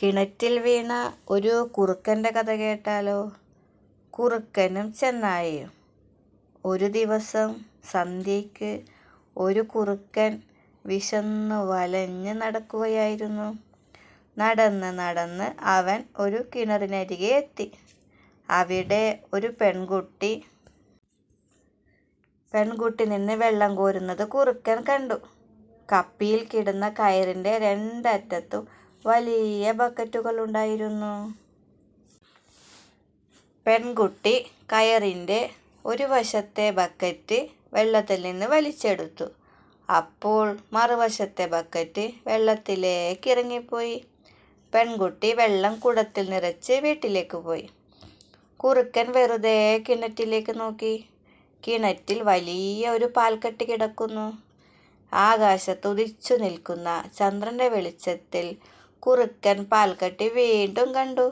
കിണറ്റിൽ വീണ ഒരു കുറുക്കന്റെ കഥ കേട്ടാലോ? കുറുക്കനും ചെന്നായയും. ഒരു ദിവസം സന്ധ്യയ്ക്ക് ഒരു കുറുക്കൻ വിശന്നു വലഞ്ഞ് നടക്കുകയായിരുന്നു. നടന്ന് നടന്ന് അവൻ ഒരു കിണറിനരികെ എത്തി. അവിടെ ഒരു പെൺകുട്ടി പെൺകുട്ടി നിന്ന് വെള്ളം കോരുന്നത് കുറുക്കൻ കണ്ടു. കപ്പിയിൽ കിടന്ന കയറിന്റെ രണ്ടറ്റത്തും വലിയ ബക്കറ്റുകൾ ഉണ്ടായിരുന്നു പെൺകുട്ടി കയറിന്റെ ഒരു വശത്തെ ബക്കറ്റ് വെള്ളത്തിൽ നിന്ന് വലിച്ചെടുത്തു. അപ്പോൾ മറുവശത്തെ ബക്കറ്റ് വെള്ളത്തിലേക്ക് ഇറങ്ങിപ്പോയി. പെൺകുട്ടി വെള്ളം കുടത്തിൽ നിറച്ച് വീട്ടിലേക്ക് പോയി. കുറുക്കൻ വെറുതെ കിണറ്റിലേക്ക് നോക്കി. കിണറ്റിൽ വലിയ ഒരു പാൽക്കെട്ട് കിടക്കുന്നു. ആകാശത്ത് ഉദിച്ചു നിൽക്കുന്ന ചന്ദ്രന്റെ വെളിച്ചത്തിൽ കുറുക്കൻ പാൽക്കട്ടി വീണ്ടും കണ്ടു.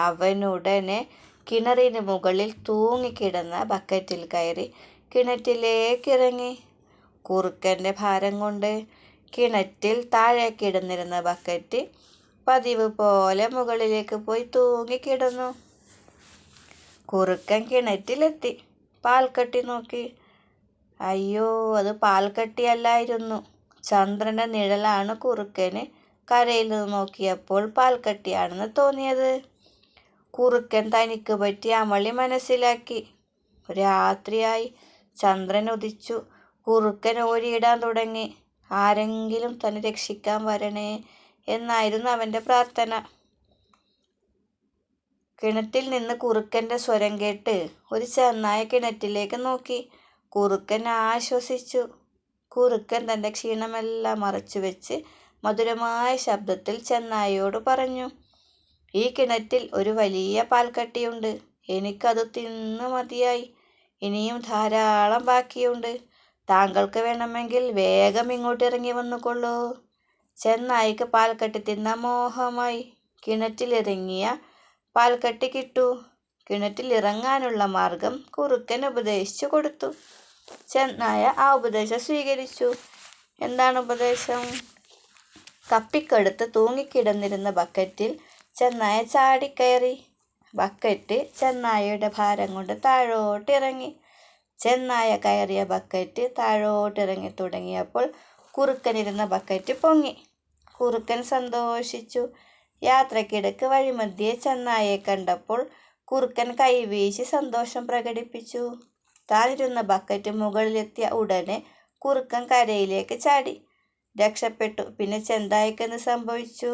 അവനുടനെ കിണറിന് മുകളിൽ തൂങ്ങിക്കിടന്ന ബക്കറ്റിൽ കയറി കിണറ്റിലേക്ക് ഇറങ്ങി. കുറുക്കന്റെ ഭാരം കൊണ്ട് കിണറ്റിൽ താഴെ കിടന്നിരുന്ന ബക്കറ്റ് പതിവ് പോലെ മുകളിലേക്ക് പോയി തൂങ്ങിക്കിടന്നു. കുറുക്കൻ കിണറ്റിലെത്തി. പാൽക്കട്ടി നോക്കി. അയ്യോ അത് പാൽക്കട്ടിയല്ലായിരുന്നു. ചന്ദ്രന്റെ നിഴലാണ് കുറുക്കന് കരയിൽ നിന്ന് നോക്കിയപ്പോൾ പാൽക്കട്ടിയാണെന്ന് തോന്നിയത്. കുറുക്കൻ തനിക്ക് പറ്റിയ അമളി മനസ്സിലാക്കി. രാത്രിയായി. ചന്ദ്രൻ ഉദിച്ചു. കുറുക്കൻ ഓരിയിടാൻ തുടങ്ങി. ആരെങ്കിലും തന്നെ രക്ഷിക്കാൻ വരണേ എന്നായിരുന്നു അവന്റെ പ്രാർത്ഥന. കിണറ്റിൽ നിന്ന് കുറുക്കന്റെ സ്വരം കേട്ട് ഒരു ചെന്നായ കിണറ്റിലേക്ക് നോക്കി. കുറുക്കൻ ആശ്വസിച്ചു. കുറുക്കൻ തന്റെ ക്ഷീണമെല്ലാം മറച്ചു വെച്ച് മധുരമായ ശബ്ദത്തിൽ ചെന്നായയോട് പറഞ്ഞു ഈ കിണറ്റിൽ ഒരു വലിയ പാൽക്കട്ടിയുണ്ട്. എനിക്കത് തിന്ന് മതിയായി. ഇനിയും ധാരാളം ബാക്കിയുണ്ട്. താങ്കൾക്ക് വേണമെങ്കിൽ വേഗം ഇങ്ങോട്ട് ഇറങ്ങി വന്നുകൊള്ളൂ ചെന്നായിക്ക് പാൽക്കട്ടി തിന്ന മോഹമായി. കിണറ്റിലിറങ്ങിയ പാൽക്കട്ടി കിട്ടു. കിണറ്റിൽ ഇറങ്ങാനുള്ള മാർഗം കുറുക്കൻ ഉപദേശിച്ചു കൊടുത്തു. ചെന്നായ ആ ഉപദേശം സ്വീകരിച്ചു. എന്താണ് ഉപദേശം? കപ്പിക്കടുത്ത് തൂങ്ങിക്കിടന്നിരുന്ന ബക്കറ്റിൽ ചെന്നായ ചാടിക്കയറി. ബക്കറ്റ് ചെന്നായയുടെ ഭാരം കൊണ്ട് താഴോട്ടിറങ്ങി. ചെന്നായ കയറിയ ബക്കറ്റ് താഴോട്ടിറങ്ങി തുടങ്ങിയപ്പോൾ കുറുക്കനിരുന്ന ബക്കറ്റ് പൊങ്ങി. കുറുക്കൻ സന്തോഷിച്ചു. യാത്രക്കിടക്ക് വഴിമധ്യേ ചെന്നായെ കണ്ടപ്പോൾ കുറുക്കൻ കൈവീശി സന്തോഷം പ്രകടിപ്പിച്ചു. താനിരുന്ന ബക്കറ്റ് മുകളിലെത്തിയ ഉടനെ കുറുക്കൻ കരയിലേക്ക് ചാടി. രക്ഷപ്പെട്ടു. പിന്നെ ചെന്തായിക്കെന്ന് സംഭവിച്ചു?